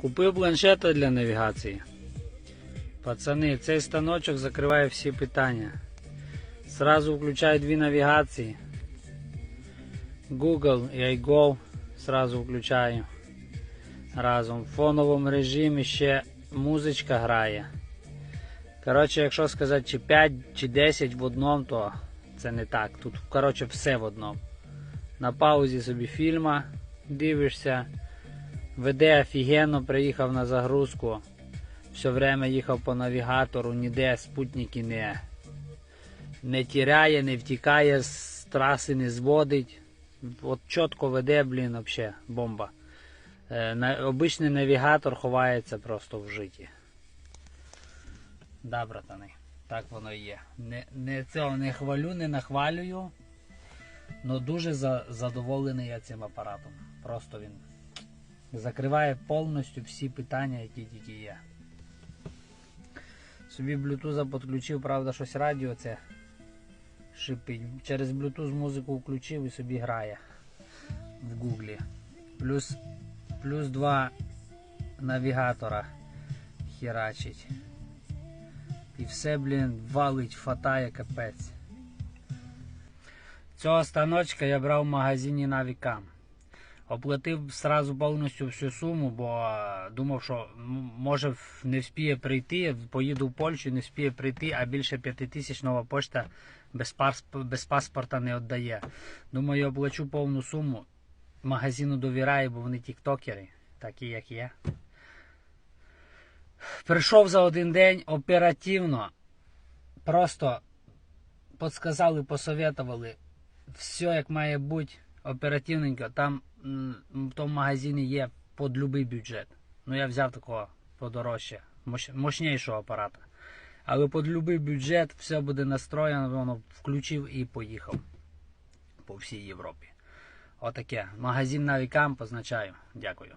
Купив планшета для навігації. Пацани, цей станочок закриває всі питання. Сразу включаю дві навігації. Google і iGo сразу включаю. Разом. В фоновому режимі ще музичка грає. Коротше, якщо сказати, чи 5, чи 10 в одному, то це не так. Тут, коротше, все в одному. На паузі собі фільма дивишся. Веде офігенно, приїхав на загрузку. Все время їхав по навігатору, ніде спутники не, не тіряє, не втікає, з траси не зводить. От чітко веде, блін, взагалі, бомба. Е, обичний навігатор ховається просто в житті. Да, братани, так воно і є. Не, не цього не хвалю, не нахвалюю. але дуже за, задоволений я цим апаратом. Просто він закриває повністю всі питання, які тільки є. Собі Bluetooth підключив, правда, щось радіо це шипить. Через Bluetooth музику включив і собі грає в Гуглі. Плюс, плюс два навігатора херачить. І все, блін, валить, фатає капець. Цього станочка я брав в магазині Навікам. Оплатив сразу повністю всю суму, бо думав, що може не вспіє прийти, поїду в Польщу, не вспіє прийти, а більше п'яти тисяч нова пошта без, без паспорта не віддає. Думаю, оплачу повну суму. Магазину довіряю, бо вони тіктокери, такі як я. Прийшов за один день оперативно. Просто подсказали, посоветували. Все як має бути оперативненько. Там в тому магазині є під любий бюджет. Ну я взяв такого подорожче, мощнішого апарата. Але під любий бюджет все буде настроєно, воно включив і поїхав по всій Європі. Отаке. Магазин Навікам позначаю. Дякую.